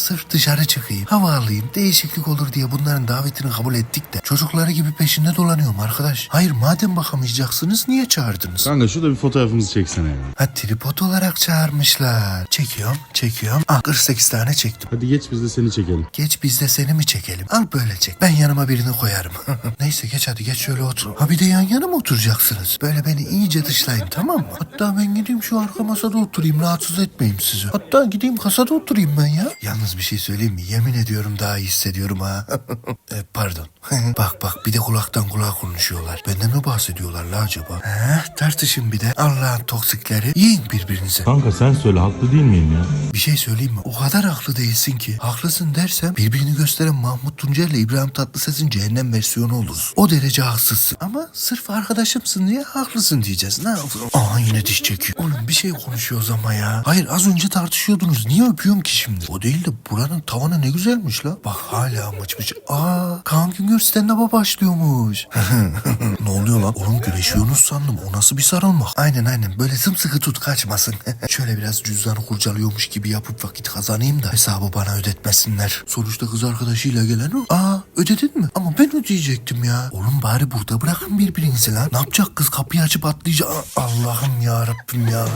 sırf dışarı çıkayım, hava alayım, değişiklik olur diye bunların davetini kabul ettik de çocukları gibi peşinde dolanıyorum arkadaş. Hayır madem bakamayacaksınız niye çağırdınız? Kanka şurada bir fotoğrafımızı çeksene ya. Ha tripod olarak çağırmışlar. Çekiyorum, çekiyorum. Ah 48 tane çektim. Hadi geç biz de seni çekelim. Geç biz de seni mi çekelim? Al böyle çek. Ben yanıma birini koyarım. Neyse geç hadi geç şöyle otur. Ha bir de yan yana mı oturacaksınız? Böyle beni iyice dışlayın tamam mı? Hatta ben gideyim şu arka masada oturayım rahatsız etmeyeyim sizi. Hatta gideyim kasada oturayım ben ya. Yalnız bir şey söyleyeyim mi? Yemin ediyorum daha iyi hissediyorum ha. e, pardon. bak bak bir de kulaktan kulağa konuşuyorlar. Benden mi bahsediyorlar la acaba? He, tartışın bir de. Allah'ın toksikleri. Yiyin birbirinize. Kanka sen söyle haklı değil miyim ya? Bir şey söyleyeyim mi? O kadar haklı değilsin ki. Haklısın dersem birbirini gösteren Mahmut Tuncer ile İbrahim Tatlıses'in cehennem versiyonu oluruz. O derece haksızsın. Ama sırf arkadaşımsın diye haklısın diyeceğiz. Ne yapalım? Aa yine diş çekiyor. Oğlum bir şey konuşuyoruz ama ya. Hayır az önce tartışıyordunuz. Niye öpüyorum ki şimdi? O değil de buranın tavanı ne güzelmiş la. Bak hala mıçmış. Aa Kaan Güngör stand-up'a başlıyormuş. ne oluyor lan? Oğlum güreşiyorsunuz sandım. O nasıl bir sarılmak? Aynen aynen. Böyle sımsıkı tut kaçmasın. Şöyle biraz cüzdanı kurcalıyormuş gibi yapıp vakit kazanayım da hesabı bana ödetmesinler. Sonuçta kız arkadaşıyla gelen o. Aa ödedin mi? Ama ben ödeyecektim ya. Oğlum bari burada bırakın birbirinizi lan. Ne yapacak kız kapıyı açıp atlayacak. Allah'ım ya Rabbim ya.